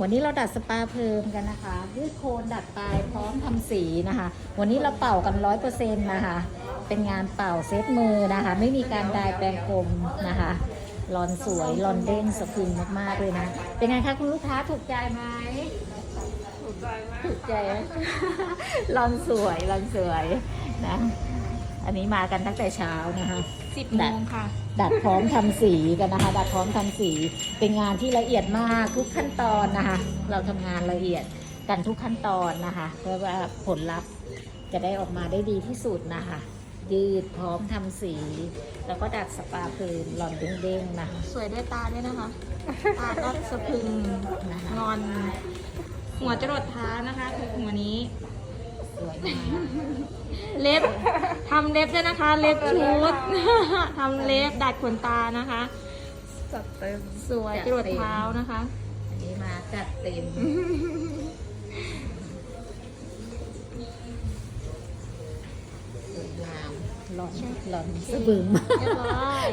วันนี้เราดัดสปาเพิ่มกันนะคะยืดโคนดัดปลายพร้อมทำสีนะคะ วันนี้เราเป่ากันร้อยเปอร์เซ็นต์นะคะ เป็นงานเป่าเซตมือนะคะ ไม่มีการดายแปรงกลมนะคะรอนสวยรอนเด้งสะพรึงมากๆเลยนะ เป็นไงคะคุณลูกค้าถูกใจไหมถูกใจมากถูกใจไหมรอนสวยรอนสวยนะ อันนี้มากันตั้งแต่เช้านะคะ สิบดัโมดงค่ะ ดัดพร้อมทำสีกันนะคะ ดัดพร้อมทำสี เป็นงานที่ละเอียดมากทุกขั้นตอนนะคะ เราทำงานละเอียดกันทุกขั้นตอนนะคะ เพื่อว่าผลลัพธ์จะได้ออกมาได้ดีที่สุดนะคะ ยืดพร้อมทำสี แล้วก็ดัดสปาคืนหลอนเด้งๆนะคะสวยด้วยตาด้วยนะคะ ตาก็สะพรึงนะคะงอน หัวจรดเท้านะคะคือหัวนี้ สวยมากเล็บ ทำเล็บด้วยนะคะ เล็บชุด ทำเล็บดัดขนตานะคะ จัดเต็มสวยจรดเท้านะคะ อันนี้มาจัดเต็มสวยงามหลอนหลอนสะบึมเรียบร้อย